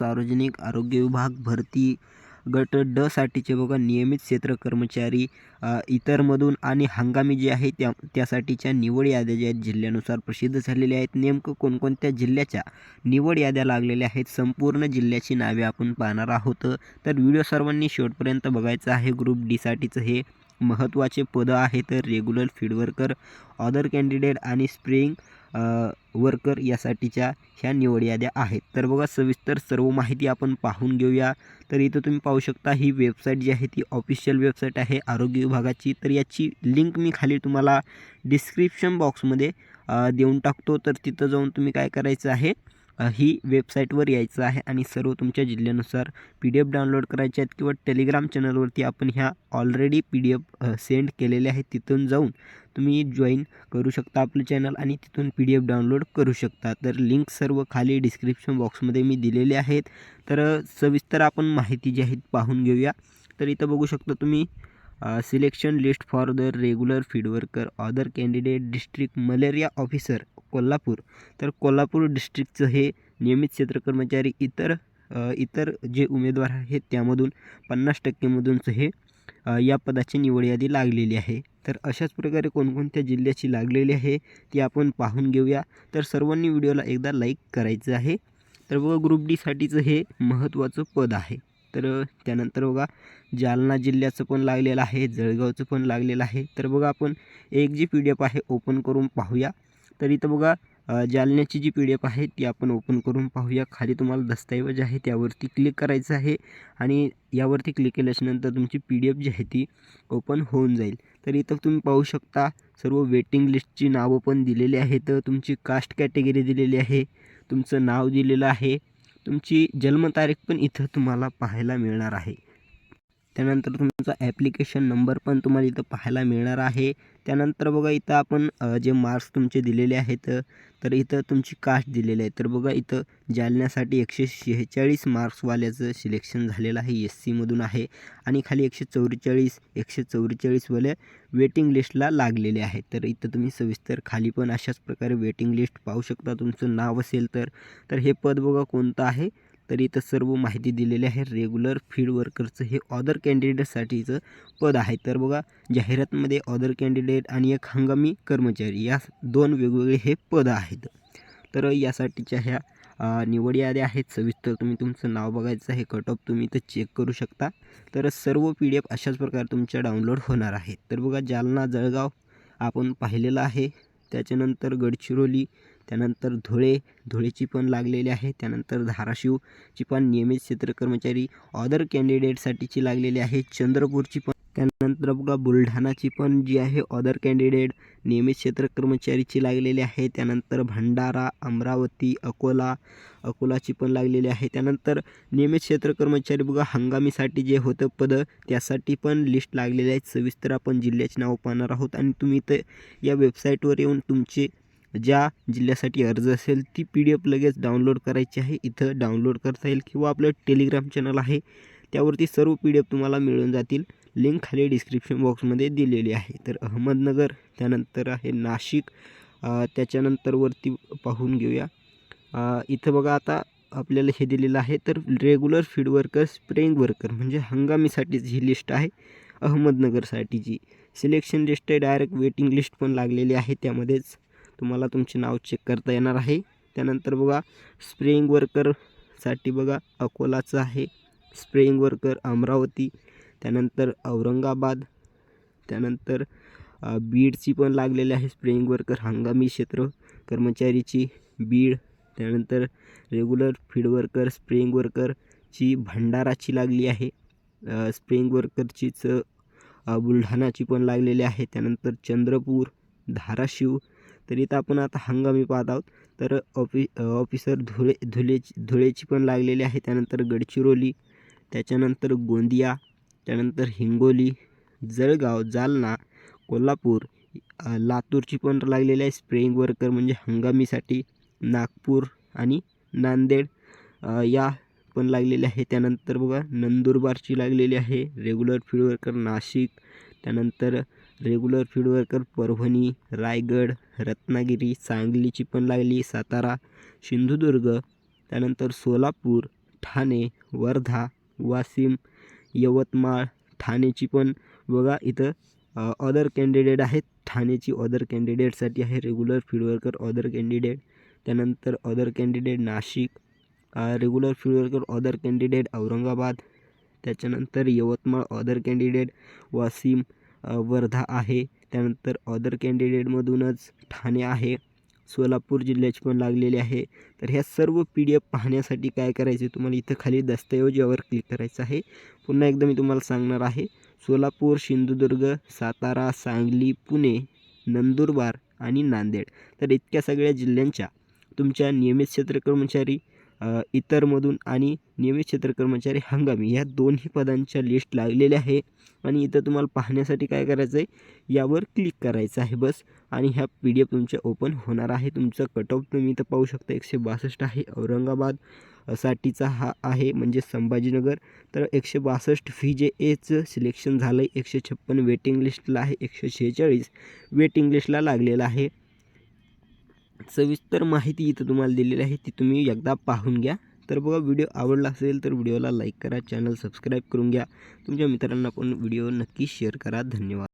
सार्वजनिक आरोग्य विभाग भरती गट ड साठीचे बघा नियमित क्षेत्र कर्मचारी इतरमधून आणि हंगामी जे आहे त्या त्यासाठीच्या निवड याद्या ज्या आहेत जिल्ह्यानुसार प्रसिद्ध झालेल्या आहेत. नेमकं कोणकोणत्या जिल्ह्याच्या निवड याद्या लागलेल्या आहेत संपूर्ण जिल्ह्याची नावे आपण पाहणार आहोत. तर व्हिडिओ सर्वांनी शेवटपर्यंत बघायचं आहे. ग्रुप डीसाठीचं हे महत्त्वाचे पदं आहेत. Regular field worker other candidate आणि स्प्रिंग वर्कर यासाठीच्या ह्या निवड याद्या आहेत. तर बघा सविस्तर सर्व माहिती आपण पाहून घेऊया. तर इथं तुम्ही पाहू शकता ही वेबसाईट जी आहे ती ऑफिशियल वेबसाईट आहे आरोग्य विभागाची. तर याची लिंक मी खाली तुम्हाला डिस्क्रिप्शन बॉक्समध्ये देऊन टाकतो. तर तिथं जाऊन तुम्ही काय करायचं आहे ही वेबसाईटवर यायचं आहे आणि सर्व तुमच्या जिल्ह्यानुसार पी डी एफ डाउनलोड करायचे आहेत किंवा टेलिग्राम चॅनलवरती आपण ह्या already P D F send केलेले आहेत तिथून जाऊन तुम्ही जॉईन करू शकता आपलं चॅनल आणि तिथून पी डी एफ डाउनलोड करू शकता. तर लिंक सर्व खाली डिस्क्रिप्शन बॉक्समध्ये मी दिलेले आहेत. तर सविस्तर आपण माहिती जी आहे पाहून घेऊया. तर इथं बघू शकता तुम्ही selection list for the regular field worker other candidate district malaria officer. Kolhapur. तर कोल्हापूर डिस्ट्रिक्टचं हे नियमित क्षेत्र कर्मचारी इतर इतर जे उमेदवार आहेत त्यामधून पन्नास टक्केमधूनच हे या पदाची निवड यादी लागलेली आहे. तर अशाच प्रकारे कोणकोणत्या जिल्ह्याची लागलेली आहे ती आपण पाहून घेऊया. तर सर्वांनी व्हिडिओला एकदा लाईक करायचं आहे. तर बघा ग्रुप डीसाठीचं हे महत्त्वाचं पद आहे. तर त्यानंतर बघा जालना जिल्ह्याचं पण लागलेलं आहे जळगावचं पण लागलेलं आहे. तर बघा आपण एक जी पी डी एफ आहे ओपन करून पाहूया. तर इथं बघा जालन्याची जी पी डी एफ आहे ती आपण ओपन करून पाहूया. खाली तुम्हाला दस्तऐवज आहे त्यावरती क्लिक करायचं आहे आणि यावरती क्लिक केल्याच्यानंतर तुमची पी डी एफ जी आहे ती ओपन होऊन जाईल. तर इथं तुम्ही पाहू शकता सर्व वेटिंग लिस्टची नावं पण दिलेली आहेत. तुमची कास्ट कॅटेगरी दिलेली आहे तुमचं नाव दिलेलं आहे. तुमची जन्मतारीख पण इथं तुम्हाला पाहायला मिळणार आहे. त्यानंतर तुमचा ॲप्लिकेशन नंबर पण तुम्हाला इथं पाहायला मिळणार आहे. त्यानंतर बघा इथं आपण जे मार्क्स तुमचे दिलेले आहेत तर इथं तुमची कास्ट दिलेली आहे. तर बघा इथं जालन्यासाठी एकशे शेहेचाळीस मार्क्सवाल्याचं सिलेक्शन झालेलं आहे एस सीमधून आहे. आणि खाली एकशे चौवेचाळीस एकशे चौवेचाळीसवाले वेटिंग लिस्टला लागलेले आहेत. तर इथं तुम्ही सविस्तर खाली पण अशाच प्रकारे वेटिंग लिस्ट पाहू शकता. तुमचं नाव असेल तर. तर हे पद बघा कोणतं आहे? तर इथं सर्व माहिती दिलेली आहे. रेग्युलर फील्ड वर्करचं हे ऑदर कॅन्डिडेटसाठीचं पद आहे. तर बघा जाहिरातमध्ये ऑदर कॅन्डिडेट आणि एक हंगामी कर्मचारी या दोन वेगवेगळे हे पद आहेत. तर यासाठीच्या ह्या निवड याद्या आहेत. सविस्तर तुम्ही तुमचं नाव बघायचं आहे. कट ऑफ तुम्ही इथं चेक करू शकता. तर सर्व पी डी एफ अशाच प्रकारे तुमच्या डाउनलोड होणार आहेत तर बघा जालना जळगाव आपण पाहिलेलं आहे. त्याच्यानंतर गडचिरोली त्यानंतर धुळे धुळेची पण लागलेली आहे. त्यानंतर धाराशिवची पण नियमित क्षेत्र कर्मचारी ऑदर कॅन्डिडेटसाठीची लागलेली आहे. चंद्रपूरची पण त्यानंतर बघा बुलढाणाची पण जी आहे ऑदर कॅन्डिडेट नियमित क्षेत्र कर्मचारीची लागलेली आहे. त्यानंतर भंडारा अमरावती अकोला अकोलाची पण लागलेली आहे. त्यानंतर नियमित क्षेत्र कर्मचारी बघा हंगामीसाठी जे होतं पदं त्यासाठी पण लिस्ट लागलेली आहे सविस्तर आपण जिल्ह्याची नावं पाहणार आहोत. आणि तुम्ही इथं या वेबसाईटवर येऊन तुमचे ज्या जिल्ह्यासाठी अर्ज असेल ती पी डी एफ लगेच डाउनलोड करायची आहे. इथं डाउनलोड करता येईल किंवा आपलं टेलिग्राम चॅनल आहे त्यावरती सर्व पी डी एफ तुम्हाला मिळून जातील. लिंक खाली डिस्क्रिप्शन बॉक्समध्ये दिलेली आहे. तर अहमदनगर त्यानंतर आहे नाशिक त्याच्यानंतरवरती त्याच्यानंतर वरती पाहून घेऊया. इथं बघा आता आपल्याला हे दिलेलं आहे. तर regular field worker spraying worker म्हणजे हंगामीसाठीच ही लिस्ट आहे. अहमदनगरसाठीची. सिलेक्शन लिस्ट आहे डायरेक्ट वेटिंग लिस्ट पण लागलेली आहे. त्यामध्येच तुम्हाला तुमचे नाव चेक करता येणार आहे. त्यानंतर बघा स्प्रेइंग वर्करसाठी बघा अकोलाचं आहे. Spraying worker Amravati. त्यानंतर औरंगाबाद. त्यानंतर बीडची पण लागलेली आहे स्प्रेइंग वर्कर हंगामी क्षेत्र. कर्मचारीची बीड. त्यानंतर रेग्युलर फीड वर्कर स्प्रेइंग वर्करची भंडाराची लागली आहे. अ, स्प्रेइंग वर्करचीच बुलढाणाची पण लागलेली आहे. त्यानंतर चंद्रपूर धाराशिव. तर इथं आपण आता हंगामी पाहत आहोत. तर ऑफि ऑफिसर धुळे धुळेची धुळेची पण लागलेली आहे. त्यानंतर गडचिरोली त्याच्यानंतर गोंदिया त्यानंतर हिंगोली जळगाव जालना कोल्हापूर लातूरची पण लागलेली आहे. स्प्रेइंग वर्कर म्हणजे हंगामीसाठी नागपूर आणि नांदेड या पण लागलेली आहे त्यानंतर बघा नंदुरबारची लागलेली आहे. Regular field worker Nashik. त्यानंतर regular field worker Parbhani Raigad Ratnagiri सांगलीची पण लागली सातारा सिंधुदुर्ग त्यानंतर सोलापूर ठाणे वर्धा वाशिम यवतमाळ ठाणेची पण बघा इथं अदर कॅन्डिडेट आहेत. ठाणेची अदर कॅन्डिडेटसाठी आहे regular field worker other candidate त्यानंतर other candidate Nashik regular field worker other candidate Aurangabad. त्याच्यानंतर यवतमाळ अदर कॅन्डिडेट वाशिम. वर्धा आहे. त्यानंतर अदर कॅन्डिडेटमधूनच ठाणे आहे. सोलापूर जिल्ह्याची पण लागलेली आहे. तर ह्या सर्व पी डी एफ पाहण्यासाठी काय करायचे तुम्हाला इथं खाली दस्तऐवज यावर क्लिक करायचं आहे. पुन्हा एकदा मी तुम्हाला सांगणार आहे. सोलापूर सिंधुदुर्ग सातारा सांगली पुणे नंदुरबार आणि नांदेड. तर इतक्या सगळ्या जिल्ह्यांच्या तुमच्या नियमित क्षेत्र कर्मचारी इतरमधून आणि नियमित क्षेत्र कर्मचारी हंगामी या दोन्ही पदांच्या लिस्ट लागलेल्या आहे. आणि इथं तुम्हाला पाहण्यासाठी काय करायचं आहे यावर क्लिक करायचं आहे बस. आणि ह्या पी डी एफ तुमच्या ओपन होणार आहे. तुमचा कट ऑफ तुम्ही इथं पाहू शकता. एकशे बासष्ट आहे औरंगाबाद. साठीचा हा आहे म्हणजे संभाजीनगर. तर एकशे बासष्ट फी जे एचं सिलेक्शन झालं आहे एकशे छप्पन वेटिंग लिस्टला आहे. एकशे शेहेचाळीस वेटिंग लिस्टला लागलेलं आहे. सविस्तर माहिती इथं तुम्हाला दिलेली आहे ती तुम्ही एकदा पाहून घ्या. तर बघा व्हिडिओ आवडला असेल तर व्हिडिओला लाईक करा चॅनल सबस्क्राईब करून घ्या. तुमच्या मित्रांना पण व्हिडिओ नक्की शेअर करा. धन्यवाद.